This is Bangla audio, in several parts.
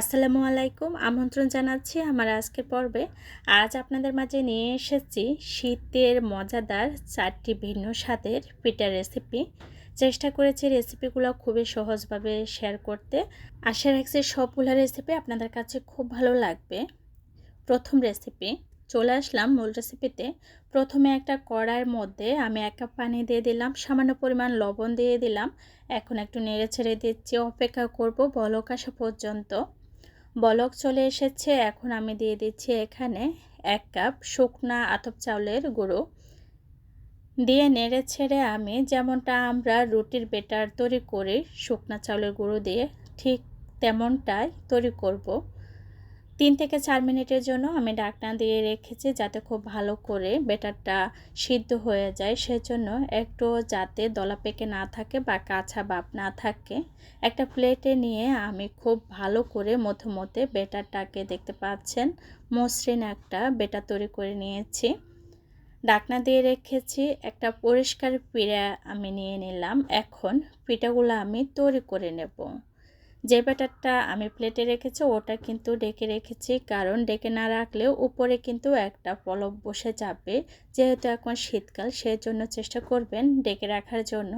আসসালামু আলাইকুম। আমন্ত্রণ জানাচ্ছি আমার আজকের পর্বে। আজ আপনাদের মাঝে নিয়ে এসেছি শীতের মজাদার চারটি ভিন্ন স্বাদের পিঠার রেসিপি চেষ্টা করেছি রেসিপিগুলো খুবই সহজভাবে শেয়ার করতে। আশা রাখছি সবগুলো রেসিপি আপনাদের কাছে খুব ভালো লাগবে। প্রথম রেসিপি চলে আসলাম মূল রেসিপিতে প্রথমে একটা কড়াইয়ের মধ্যে আমি এক কাপ পানি দিয়ে দিলাম, সামান্য পরিমাণ লবণ দিয়ে দিলাম। এখন একটু নেড়ে ছেড়ে দিচ্ছি, অপেক্ষা করব বলক আসা পর্যন্ত। বলক চলে এসেছে। এখন আমি দিয়ে দিচ্ছি এখানে এক কাপ শুকনা আতপ চাউলের গুঁড়ো। দিয়ে নেড়ে ছেড়ে আমি যেমনটা আমরা রুটির বেটার তৈরি করি, শুকনা চাউলের গুঁড়ো দিয়ে ঠিক তেমনটাই তৈরি করব। তিন থেকে চার মিনিটের জন্য আমি ডাকনা দিয়ে রেখেছি যাতে খুব ভালো করে বেটারটা সিদ্ধ হয়ে যায়। সেজন্য একটু যাতে দলা পেকে না থাকে বা কাঁচা বাপ না থাকে, একটা প্লেটে নিয়ে আমি খুব ভালো করে মধ্যে মধ্যে বেটারটাকে দেখতে পাচ্ছেন, মসৃণ একটা বেটার তৈরি করে নিয়েছি। ডাকনা দিয়ে রেখেছি, একটা পরিষ্কার পিড়া আমি নিয়ে নিলাম। এখন পিঠাগুলো আমি তৈরি করে নেব। যে ব্যাটারটা আমি প্লেটে রেখেছি, ওটা কিন্তু ডেকে রেখেছি। কারণ ডেকে না রাখলেও উপরে কিন্তু একটা পলব বসে যাবে, যেহেতু এখন শীতকাল, সেজন্য চেষ্টা করবেন ডেকে রাখার জন্য।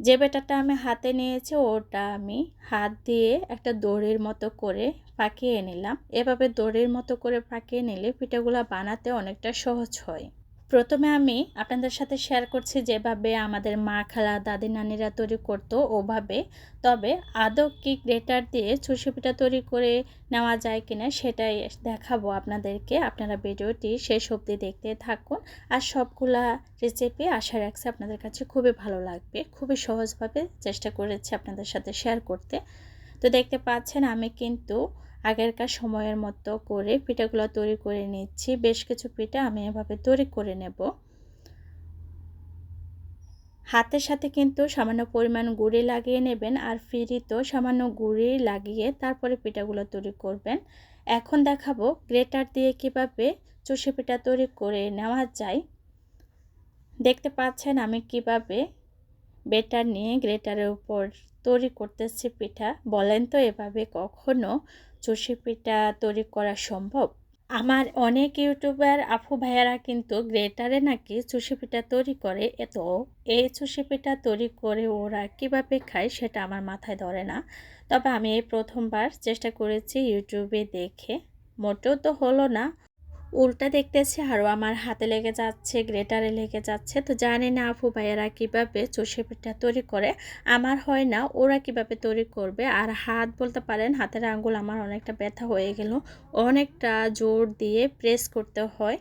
যে ব্যাটারটা আমি হাতে নিয়েছি, ওটা আমি হাত দিয়ে একটা দড়ির মতো করে পাকিয়ে নিলাম। এভাবে দড়ির মতো করে পাকিয়ে নিলে পিঠাগুলো বানাতে অনেকটা সহজ হয়। প্রথমে আমি আপনাদের সাথে শেয়ার করছি যেভাবে আমাদের মা খালা, দাদি, নানিরা তৈরি করতো ওভাবে। তবে আদৌ কি গ্রেটার দিয়ে চুষি পিঠা তৈরি করে নেওয়া যায় কিনা সেটাই দেখাবো আপনাদেরকে। আপনারা ভিডিওটি শেষ অবধি দেখতে থাকুন আর সবগুলা রেসিপি আশা রাখছি আপনাদের কাছে খুবই ভালো লাগবে। খুবই সহজভাবে চেষ্টা করেছি আপনাদের সাথে শেয়ার করতে। তো দেখতে পাচ্ছেন আমি কিন্তু আগেরকার সময়ের মতো করে পিঠাগুলো তৈরি করে নিচ্ছি। বেশ কিছু পিঠা আমি এভাবে তৈরি করে নেব। হাতের সাথে কিন্তু সামান্য পরিমাণ গুঁড়ি লাগিয়ে নেবেন আর ফ্রিতেও সামান্য গুঁড়ি লাগিয়ে তারপরে পিঠাগুলো তৈরি করবেন। এখন দেখাবো গ্রেটার দিয়ে কীভাবে চষে পিঠা তৈরি করে নেওয়া যায়। দেখতে পাচ্ছেন আমি কীভাবে বেটার নিয়ে গ্রেটারের উপর তৈরি করতেছি পিঠা। বলেন তো এভাবে কখনো চষি পিঠা তৈরি করা সম্ভব? আমার অনেক ইউটিউবার আফু ভাইয়ারা কিন্তু গ্রেটারে নাকি চুষি পিঠা তৈরি করে। এত এই চুষি পিঠা তৈরি করে ওরা কীভাবে খায় সেটা আমার মাথায় ধরে না। তবে আমি এই প্রথমবার চেষ্টা করেছি ইউটিউবে দেখে। মোটেও তো হলো না। উল্টা দেখতেছি, আরও আমার হাতে লেগে যাচ্ছে, গ্রেটারে লেগে যাচ্ছে। তো জানি না আফু ভাইয়েরা কীভাবে চষে পিঠা তৈরি করে, আমার হয় না, ওরা কীভাবে তৈরি করবে। আর হাত বলতে পারেন, হাতের আঙ্গুল আমার অনেকটা ব্যথা হয়ে গেল, অনেকটা জোর দিয়ে প্রেস করতে হয়।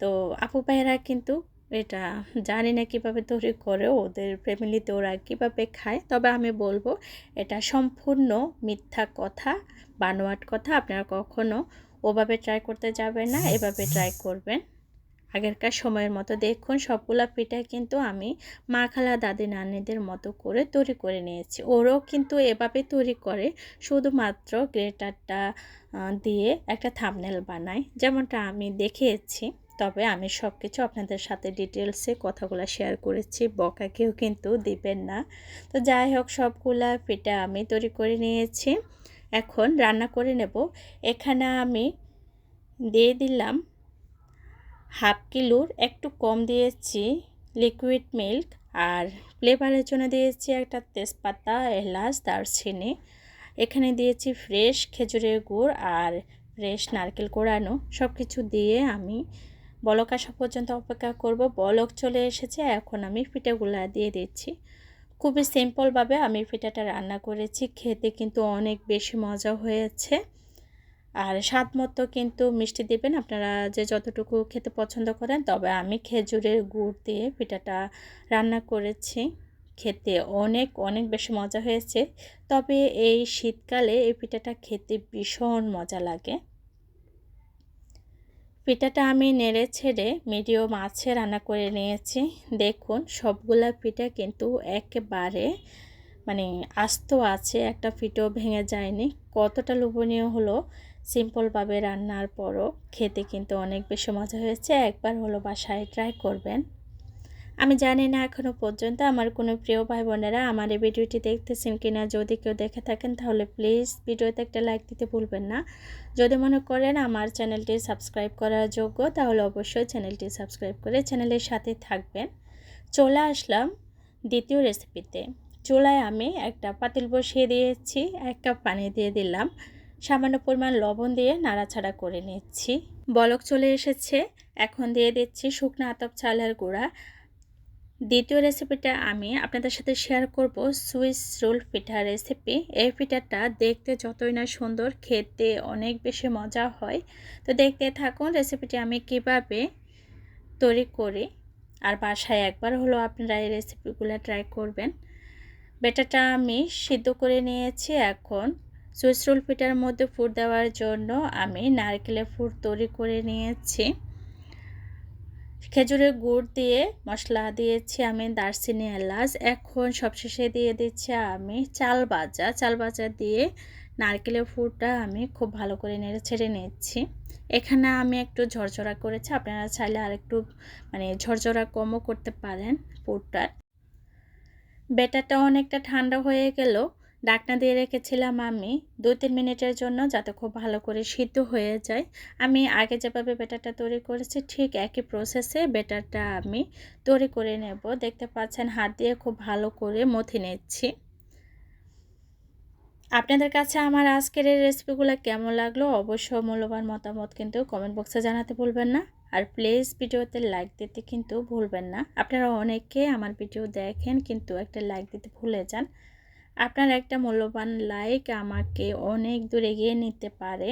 তো আপু ভাইয়েরা কিন্তু এটা জানি না কীভাবে তৈরি করে, ওদের ফ্যামিলিতে ওরা কীভাবে খায়, তবে আমি বলব, এটা সম্পূর্ণ মিথ্যা কথা, বানোয়াট কথা, আপনারা কখনো ওভাবে ট্রাই করতে যাবেন না, এভাবে ট্রাই করবেন। আগেরকার সময়ের মতো দেখুন, সবগুলা পিঠা কিন্তু আমি মা খালা দাদি নানিদের মতো করে তৈরি করে নিয়েছি। ওরাও কিন্তু এভাবে তৈরি করে, শুধুমাত্র গ্রেটারটা দিয়ে একটা থামনেল বানায়। যেমনটা আমি দেখিয়েছি, তবে আমি সব কিছু আপনাদের সাথে ডিটেলসে কথাগুলো শেয়ার করেছি, বকা কেউ কিন্তু দিবেন না। তো যাই হোক, সবগুলা পিঠা আমি তৈরি করে নিয়েছি। এখন রান্না করে নেব। এখানে আমি দিয়ে দিলাম হাফ কিলোর একটু কম দিয়েছি লিকুইড মিল্ক আর ফ্লেভারের জন্য দিয়েছি একটা তেজপাতা, এলাচ, দারচিনি। এখানে দিয়েছি ফ্রেশ খেজুরের গুড় আর ফ্রেশ নারকেল কোড়ানো সব কিছু দিয়ে আমি বলক আসা পর্যন্ত অপেক্ষা করব। বলক চলে এসেছে, এখন আমি পিঠেগুলা দিয়ে দিচ্ছি। খুবই সিম্পলভাবে আমি পিঠাটা রান্না করেছি। খেতে কিন্তু অনেক বেশি মজা হয়েছে। আর স্বাদ মতো কিন্তু মিষ্টি দেবেন। আপনারা যে যতটুকু খেতে পছন্দ করেন, তবে আমি খেজুরের গুড় দিয়ে পিঠাটা রান্না করেছি। খেতে অনেক অনেক বেশি মজা হয়েছে। তবে এই শীতকালে এই পিঠাটা খেতে ভীষণ মজা লাগে। পিঠাটা আমি নেড়ে ছেড়ে মিডিয়াম আছে রান্না করে নিয়েছি। দেখুন, সবগুলা পিঠা কিন্তু একেবারে মানে আস্ত আছে, একটা পিঠো ভেঙে যায়নি। কতটা লোভনীয় হলো সিম্পলভাবে রান্নার পরও। খেতে কিন্তু অনেক বেশি মজা হয়েছে। একবার হলো বাসায় ট্রাই করবেন। আমি জানি না এখনও পর্যন্ত আমার কোনো প্রিয় ভাই বোনেরা আমার এই ভিডিওটি দেখতেছেন কিনা। যদি কেউ দেখে থাকেন তাহলে প্লিজ ভিডিওতে একটা লাইক দিতে ভুলবেন না। যদি মনে করেন আমার চ্যানেলটি সাবস্ক্রাইব করার যোগ্য, তাহলে অবশ্যই চ্যানেলটি সাবস্ক্রাইব করে চ্যানেলের সাথে থাকবেন। চলে আসলাম দ্বিতীয় রেসিপিতে চুলায় আমি একটা পাতিল বসিয়ে দিয়েছি, এক কাপ পানি দিয়ে দিলাম। সামান্য পরিমাণ লবণ দিয়ে নাড়াছাড়া করে নিচ্ছি। বলক চলে এসেছে। এখন দিয়ে দিচ্ছি শুকনো আতপ চালের গুঁড়া। দ্বিতীয় রেসিপিটা আমি আপনাদের সাথে শেয়ার করব সুইস রোল পিঠা রেসিপি এই পিঠাটা দেখতে যতই না সুন্দর, খেতে অনেক বেশি মজা হয়। তো দেখতে থাকুন রেসিপিটি আমি কীভাবে তৈরি করি। আর বাসায় একবার হলো আপনারা এই রেসিপিগুলো ট্রাই করবেন। বেটাটা আমি সিদ্ধ করে নিয়েছি এখন। সুইস রোল পিঠার মধ্যে ফুড দেওয়ার জন্য আমি নারকেলের ফুড তৈরি করে নিয়েছি। খেজুরের গুড় দিয়ে মশলা দিয়েছি আমি দারচিনি এলাচ। এখন সবশেষে দিয়ে দিচ্ছি আমি চাল বাজা চাল বাজা দিয়ে নারকেলের ফুডটা আমি খুব ভালো করে নেড়ে ছেড়ে নিচ্ছি। এখানে আমি একটু ঝরঝরা করেছি। আপনারা চাইলে আর একটু মানে ঝরঝরা কমও করতে পারেন ফুডটার বেটারটা অনেকটা ঠান্ডা হয়ে গেল। ডাকনা দিয়ে রেখেছিলাম আমি। দু তিন মিনিটের জন্য যাতে খুব ভালো করে সিদ্ধ হয়ে যায়। আমি আগে যেভাবে বেটারটা তৈরি করেছি, ঠিক একই প্রসেসে বেটারটা আমি তৈরি করে নেব। দেখতে পাচ্ছেন, হাত দিয়ে খুব ভালো করে মথে নিচ্ছি। আপনাদের কাছে আমার আজকের এই রেসিপিগুলো কেমন লাগল? অবশ্য মূল্যবান মতামত কিন্তু কমেন্ট বক্সে জানাতে ভুলবেন না। আর প্লিজ ভিডিওতে লাইক দিতে কিন্তু ভুলবেন না। আপনারা অনেকে আমার ভিডিও দেখেন কিন্তু একটা লাইক দিতে ভুলে যান। আপনার একটা মূল্যবান লাইক আমাকে অনেক দূর এগিয়ে নিতে পারে।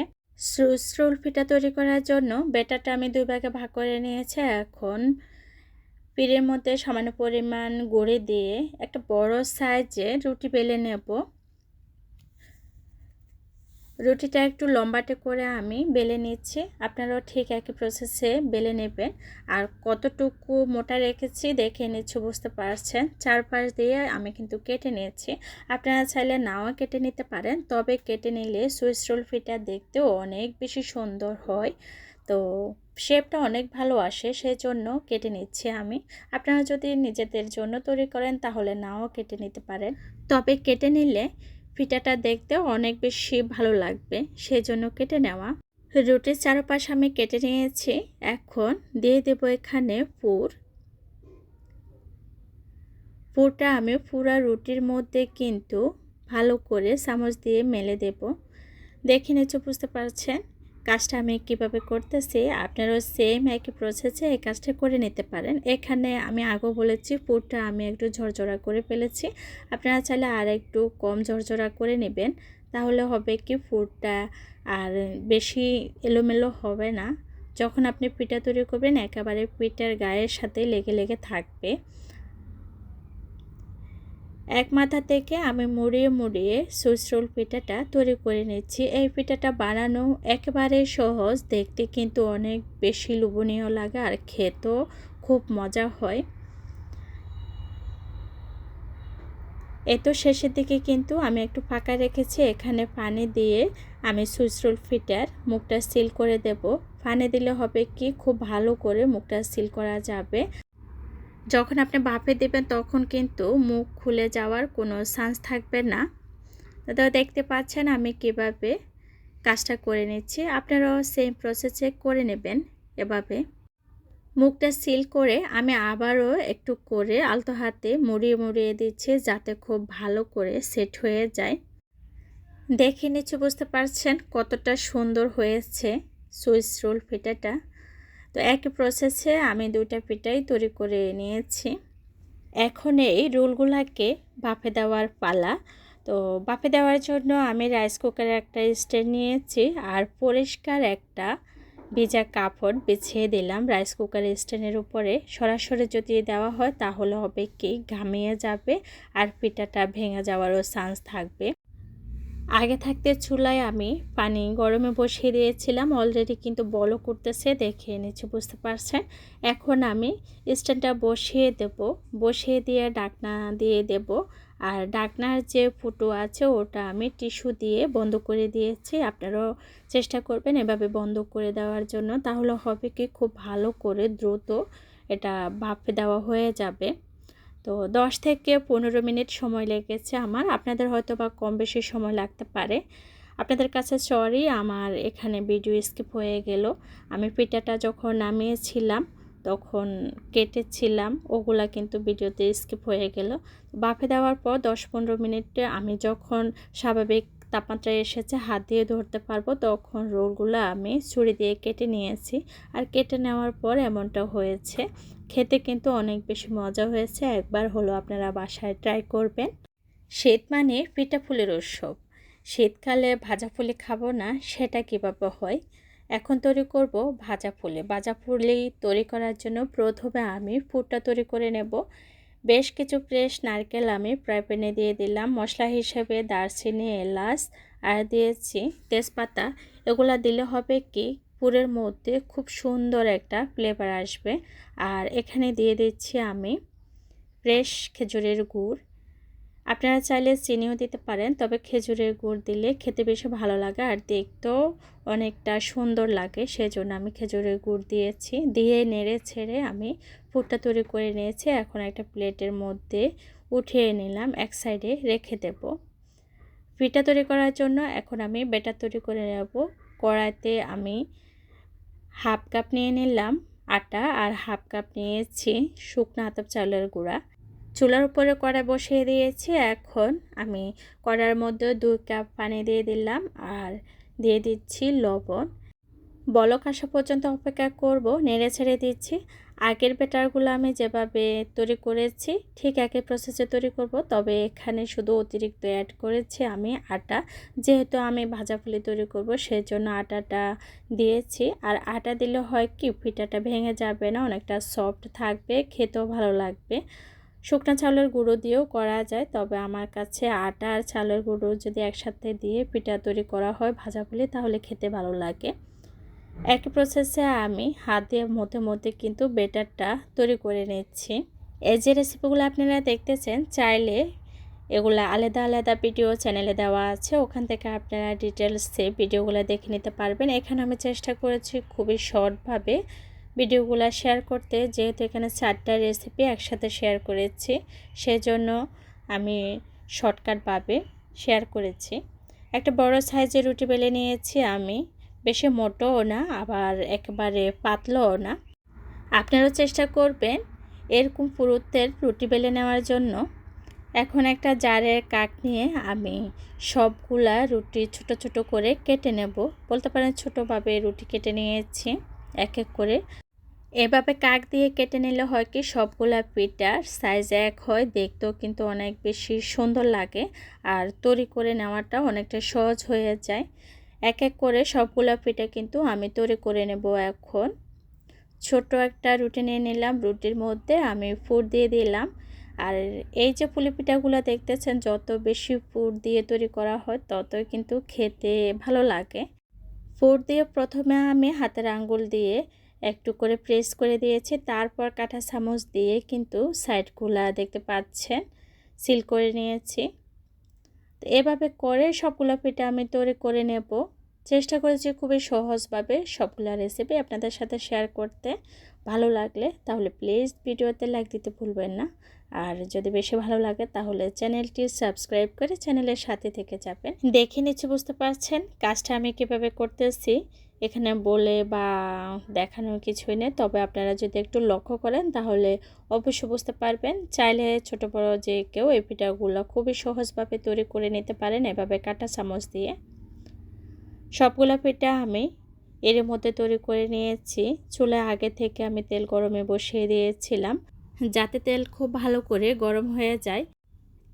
স্রোল পিঠা তৈরি করার জন্য বেটারটা আমি দুই ভাগে ভাগ করে নিয়েছি এখন। পিড়ের মধ্যে সামান্য পরিমাণ গড়ে দিয়ে একটা বড় সাইজে রুটি বেলে নেব। রুটিটা একটু লম্বাটে করে আমি বেলে নিচ্ছি। আপনারাও ঠিক একই প্রসেসে বেলে নেবেন। আর কতটুকু মোটা রেখেছি দেখে নিচ্ছি, বুঝতে পারছেন? চারপাশ দিয়ে আমি কিন্তু কেটে নিয়েছি। আপনারা চাইলে নাও কেটে নিতে পারেন, তবে কেটে নিলে সুইস রোল ফিটা দেখতেও অনেক বেশি সুন্দর হয়। তো শেপটা অনেক ভালো আসে সেই জন্য কেটে নিচ্ছি আমি। আপনারা যদি নিজেদের জন্য তৈরি করেন, তাহলে নাও কেটে নিতে পারেন। তবে কেটে নিলে পিঠাটা দেখতে অনেক বেশি ভালো লাগবে সেই জন্য কেটে নেওয়া। রুটির চারপাশ আমি কেটে নিয়েছি, এখন দিয়ে দেব এখানে পুর। পুরটা আমি পুরা রুটির মধ্যে কিন্তু ভালো করে চামচ দিয়ে মেলে দেব। দেখে নিচ্ছ বুঝতে পারছেন? কাজটা আমি কীভাবে করতেছি, আপনারাও সেম একই প্রসেসে এই কাজটা করে নিতে পারেন। এখানে আমি আগেও বলেছি, পুরটা আমি একটু ঝরঝরা করে ফেলেছি। আপনারা চাইলে আর একটু কম ঝরঝরা করে নেবেন, তাহলে হবে কি ফুডটা আর বেশি এলোমেলো হবে না। যখন আপনি পিঠা তৈরি করবেন, একেবারে পিঠার গায়ের সাথে লেগে লেগে থাকবে। এক মাথা থেকে আমি মুড়িয়ে মুড়িয়ে রোল পিঠাটা তৈরি করে নিচ্ছি। এই পিঠাটা বানানো একেবারে সহজ, দেখতে কিন্তু অনেক বেশি লোভনীয় লাগে আর খেতেও খুব মজা হয়। এত শেষের দিকে কিন্তু আমি একটু ফাঁকা রেখেছি, এখানে পানি দিয়ে আমি সুইস রোল ফিটার মুখটা সিল করে দেব। পানি দিলে হবে কি, খুব ভালো করে মুখটা সিল করা যাবে। যখন আপনি বাফে দেবেন, তখন কিন্তু মুখ খুলে যাওয়ার কোনো চান্স থাকবে না। তো দেখতে পাচ্ছেন আমি কীভাবে কাজটা করে নিচ্ছি। আপনারাও সেম প্রসেসে করে নেবেন এভাবে। মুখটা সিল করে আমি আবারও একটু করে আলতো হাতে মুড়িয়ে মুড়িয়ে দিচ্ছি যাতে খুব ভালো করে সেট হয়ে যায়। দেখে নিচ্ছি, বুঝতে পারছেন কতটা সুন্দর হয়েছে সুইস রোল ফিটাটা। তো একই প্রসেসে আমি দুইটা পিঠাই তৈরি করে নিয়েছি। এখন এই রোলগুলাকে বাফে দেওয়ার পালা। তো বাফে দেওয়ার জন্য আমি রাইস কুকারে একটা স্ট্যান্ড নিয়েছি আর পরিষ্কার একটা ভিজা কাপড় বিছিয়ে দিলাম রাইস কুকারের স্ট্যান্ডের উপরে। সরাসরি যদি দেওয়া হয় তাহলে হবে কি ঘামিয়ে যাবে আর পিঠাটা ভেঙে যাওয়ারও চান্স থাকবে। আগে থাকতে চুলায় আমি পানি গরমে বসিয়ে দিয়েছিলাম। অলরেডি কিন্তু বলো করতেছে, দেখে নিচ্ছে বুঝতে পারছেন? এখন আমি স্ট্যান্ডটা বসিয়ে দেব, বসিয়ে দিয়ে ডাকনা দিয়ে দেব। আর ডাকনার যে ফুটো আছে, ওটা আমি টিস্যু দিয়ে বন্ধ করে দিয়েছি। আপনারাও চেষ্টা করবেন এভাবে বন্ধ করে দেওয়ার জন্য। তাহলে হবে কি, খুব ভালো করে দ্রুত এটা ভাপে দেওয়া হয়ে যাবে। তো দশ থেকে পনেরো মিনিট সময় লেগেছে আমার। আপনাদের হয়তো বা কম বেশি সময় লাগতে পারে। আপনাদের কাছে সরি আমার এখানে ভিডিও স্কিপ হয়ে গেল। আমি পিঠাটা যখন নামিয়েছিলাম, তখন কেটেছিলাম, ওগুলা কিন্তু ভিডিওতে স্কিপ হয়ে গেল। বাফে দেওয়ার পর দশ পনেরো মিনিটে আমি যখন স্বাভাবিক তাপমাত্রায় এসেছে, হাত দিয়ে ধরতে পারব। তখন রোলগুলো আমি ছুরি দিয়ে কেটে নিয়েছি আর কেটে নেওয়ার পর এমনটা হয়েছে। খেতে কিন্তু অনেক বেশি মজা হয়েছে। একবার হলো আপনারা বাসায় ট্রাই করবেন। শীত মানে পিঠা ফুলের উৎসব। শীতকালে ভাজা ফুলে খাব না, সেটা কীভাবে হয়? এখন তৈরি করব ভাজা ফুলে। ভাজা ফুলেই তৈরি করার জন্য প্রথমে আমি ফুটটা তৈরি করে নেব। বেশ কিছু ফ্রেশ নারকেল আমি ফ্রাই প্যানে দিয়ে দিলাম। মশলা হিসেবে দারচিনি, এলাচ, আর দিয়েছি তেজপাতা। এগুলো দিলে হবে কি, পুরের মধ্যে খুব সুন্দর একটা ফ্লেভার আসবে। আর এখানে দিয়ে দিচ্ছি আমি ফ্রেশ খেজুরের গুড়। আপনারা চাইলে চিনিও দিতে পারেন, তবে খেজুরের গুড় দিলে খেতে বেশি ভালো লাগে আর দেখতেও অনেকটা সুন্দর লাগে। সেজন্য আমি খেজুরের গুড় দিয়েছি, দিয়ে নেড়ে ছেড়ে আমি পুরটা তৈরি করে নিয়েছি। এখন একটা প্লেটের মধ্যে উঠিয়ে নিলাম, এক সাইডে রেখে দেব। পিঠা তৈরি করার জন্য এখন আমি বেটার তৈরি করে নেব। কড়াইতে আমি হাফ কাপ নিয়ে নিলাম আটা আর হাফ কাপ নিয়েছি শুকনো আতপ চাউলের গুঁড়া। চুলার উপরে কড়াই বসিয়ে দিয়েছি। এখন আমি কড়ার মধ্যে দুই কাপ পানি দিয়ে দিলাম আর দিয়ে দিচ্ছি লবণ। বলক আসা পর্যন্ত অপেক্ষা করব, নেড়ে ছেড়ে দিচ্ছি। আগের বেটারগুলো আমি যেভাবে তৈরি করেছি, ঠিক একই প্রসেসে তৈরি করব। তবে এখানে শুধু অতিরিক্ত অ্যাড করেছি আমি আটা। যেহেতু আমি ভাজা ফুলি তৈরি করব সেই জন্য আটাটা দিয়েছি। আর আটা দিলে হয় কি, পিঠাটা ভেঙে যাবে না, অনেকটা সফট থাকবে, খেতেও ভালো লাগবে। শুকনো চাউলের গুঁড়ো দিয়েও করা যায়, তবে আমার কাছে আটা আর চালের গুঁড়ো যদি একসাথে দিয়ে পিঠা তৈরি করা হয় ভাজা ফুলি তাহলে খেতে ভালো লাগে। একই প্রসেসে আমি হাত দিয়ে মধ্যে মধ্যে কিন্তু বেটারটা তৈরি করে নিচ্ছি। এই যে রেসিপিগুলো আপনারা দেখতেছেন, চাইলে এগুলো আলাদা আলাদা ভিডিও চ্যানেলে দেওয়া আছে, ওখান থেকে আপনারা ডিটেলসে ভিডিওগুলো দেখে নিতে পারবেন। এখানে আমি চেষ্টা করেছি খুবই শর্টভাবে ভিডিওগুলো শেয়ার করতে, যেহেতু এখানে চারটা রেসিপি একসাথে শেয়ার করেছি, সেজন্য আমি শর্টকাটভাবে শেয়ার করেছি। একটা বড় সাইজের রুটি বেলে নিয়েছি আমি, বেশি মোটোও না, আবার একেবারে পাতলাও না। আপনারাও চেষ্টা করবেন এরকম পুরুত্বের রুটি বেলে নেওয়ার জন্য। এখন একটা জারের কাক নিয়ে আমি সবগুলা রুটি ছোট ছোট করে কেটে নেব। বলতে পারেন ছোটোভাবে রুটি কেটে নিয়েছি, এক এক করে। এভাবে কাক দিয়ে কেটে নিলে হয় কি, সবগুলা পিঠার সাইজ এক হয়, দেখতেও কিন্তু অনেক বেশি সুন্দর লাগে আর তৈরি করে নেওয়াটা অনেকটা সহজ হয়ে যায়। এক এক করে সবগুলা পিঠা কিন্তু আমি তৈরি করে নেব এখন। ছোট একটা রুটি নিয়ে নিলাম, রুটির মধ্যে আমি ফুড দিয়ে দিলাম। আর এই যে পুলি পিঠাগুলো দেখতেছেন, যত বেশি ফুড দিয়ে তৈরি করা হয়, ততই কিন্তু খেতে ভালো লাগে। ফুড দিয়ে প্রথমে আমি হাতের আঙ্গুল দিয়ে একটু করে প্রেস করে দিয়েছি। তারপর কাঁটা চামচ দিয়ে কিন্তু সাইডগুলা দেখতে পাচ্ছেন সিল করে নিয়েছি। তো এভাবে করে সবগুলো পিঠা আমি তৈরি করে নেব। চেষ্টা করেছি খুবই সহজভাবে সবগুলো রেসিপি আপনাদের সাথে শেয়ার করতে। ভালো লাগলে তাহলে প্লিজ ভিডিওতে লাইক দিতে ভুলবেন না। আর যদি বেশি ভালো লাগে তাহলে চ্যানেলটি সাবস্ক্রাইব করে চ্যানেলের সাথে থেকে যাবেন। দেখে নিচ্ছি, বুঝতে পারছেন কাজটা আমি কীভাবে করতেছি। এখানে বলে বা দেখানোর কিছুই নেই। তবে আপনারা যদি একটু লক্ষ্য করেন, তাহলে অবশ্যই বুঝতে পারবেন। চাইলে ছোট বড় যে কেউ এই পিঠাগুলো খুবই সহজভাবে তৈরি করে নিতে পারেন এভাবে কাটা চামচ দিয়ে। সবগুলো পিঠা আমি এর মধ্যে তৈরি করে নিয়েছি। চুলে আগে থেকে আমি তেল গরমে বসিয়ে দিয়েছিলাম, যাতে তেল খুব ভালো করে গরম হয়ে যায়।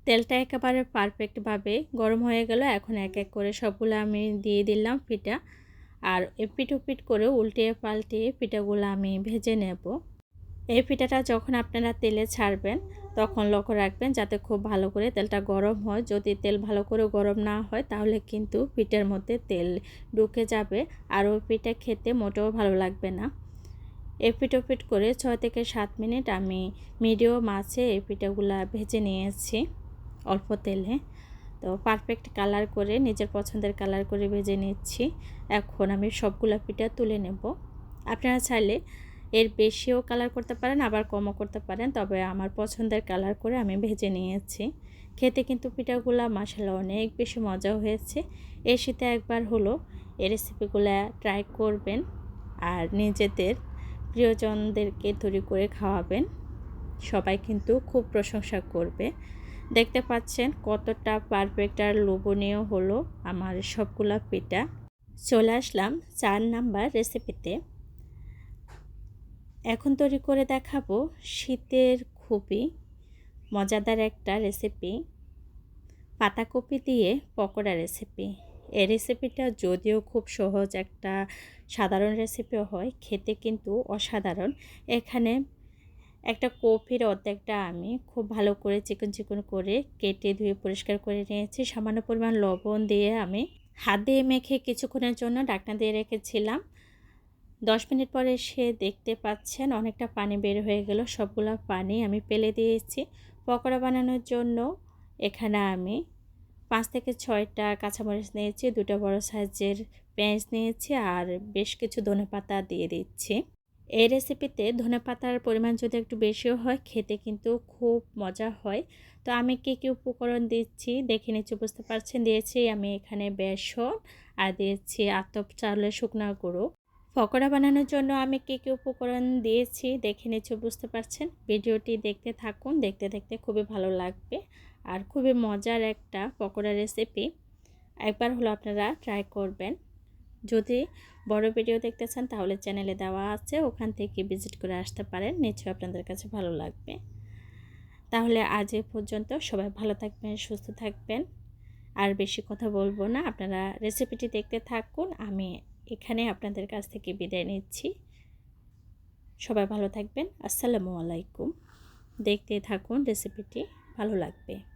তেলটা একেবারে পারফেক্টভাবে গরম হয়ে গেল। এখন এক এক করে সবগুলো আমি দিয়ে দিলাম পিঠা। আর ওপিট করে উল্টে পাল্টে পিঠাগুলো আমি ভেজে নেব। এই পিঠাটা যখন আপনারা তেলে ছাড়বেন, তখন লক্ষ্য রাখবেন যাতে খুব ভালো করে তেলটা গরম হয়। যদি তেল ভালো করে গরম না হয়, তাহলে কিন্তু পিঠের মধ্যে তেল ঢুকে যাবে আর ওই পিঠা খেতে মোটেও ভালো লাগবে না। এপিট ওপিট করে ছয় থেকে সাত মিনিট আমি মিডিয়াম মাছে এই পিঠাগুলো ভেজে নিয়েছি অল্প তেলে। তো পারফেক্ট কালার করে, নিজের পছন্দের কালার করে ভেজে নিচ্ছি। এখন আমি সবগুলো পিঠা তুলে নেব। আপনারা চাইলে এর বেশিও কালার করতে পারেন, আবার কমও করতে পারেন, তবে আমার পছন্দের কালার করে আমি ভেজে নিয়েছি। খেতে কিন্তু পিঠাগুলা মশালা অনেক বেশি মজা হয়েছে। এর শীতে একবার হলো, এই রেসিপিগুলো ট্রাই করবেন আর নিজেদের প্রিয়জনদেরকে তৈরি করে খাওয়াবেন। সবাই কিন্তু খুব প্রশংসা করবে। দেখতে পাচ্ছেন কতটা পারফেক্ট আর লোভনীয় হলো আমার সবগুলা পিঠা। চলে আসলাম চার নাম্বার রেসিপিতে এখন তৈরি করে দেখাবো শীতের খুবই মজাদার একটা রেসিপি পাতাকপি দিয়ে পকোড়া রেসিপি এই রেসিপিটা যদিও খুব সহজ, একটা সাধারণ রেসিপিও হয়, খেতে কিন্তু অসাধারণ। এখানে একটা কপির অর্ধেকটা আমি খুব ভালো করে চিকন চিকন করে কেটে ধুয়ে পরিষ্কার করে নিয়েছি। সামান্য পরিমাণ লবণ দিয়ে আমি হাত দিয়ে মেখে কিছুক্ষণের জন্য ডাকনা দিয়ে রেখেছিলাম। দশ মিনিট পরে সে দেখতে পাচ্ছেন অনেকটা পানি বের হয়ে গেল। সবগুলো পানি আমি পেলে দিয়েছি। পকোড়া বানানোর জন্য এখানে আমি পাঁচ থেকে ছয়টা কাঁচামরিচ নিয়েছি, দুটো বড় সাইজের পেঁয়াজ নিয়েছি আর বেশ কিছু ধনে পাতা দিয়ে দিচ্ছি। এই রেসিপিতে ধনে পাতার পরিমাণ যদি একটু বেশিও হয়, খেতে কিন্তু খুব মজা হয়। তো আমি কী কী উপকরণ দিচ্ছি দেখে নিচ্ছি, বুঝতে পারছেন? দিয়েছি আমি এখানে বেসন আর দিয়েছি আতপ চাউলের শুকনা গুঁড়ো। পকোড়া বানানোর জন্য আমি কী কী উপকরণ দিয়েছি দেখে নিচ্ছি, বুঝতে পারছেন? ভিডিওটি দেখতে থাকুন, দেখতে দেখতে খুবই ভালো লাগবে আর খুবই মজার একটা পকোড়া রেসিপি একবার হলো আপনারা ট্রাই করবেন। যদি বড় ভিডিও দেখতে চান, তাহলে চ্যানেলে দেওয়া আছে। ওখান থেকে ভিজিট করে আসতে পারেন। নিশ্চয়ই আপনাদের কাছে ভালো লাগবে। তাহলে আজ এ পর্যন্ত। সবাই ভালো থাকবেন, সুস্থ থাকবেন। আর বেশি কথা বলব না। আপনারা রেসিপিটি দেখতে থাকুন। আমি এখানে আপনাদের কাছ থেকে বিদায় নিচ্ছি। সবাই ভালো থাকবেন। আসসালামু আলাইকুম। দেখতে থাকুন রেসিপিটি ভালো লাগবে।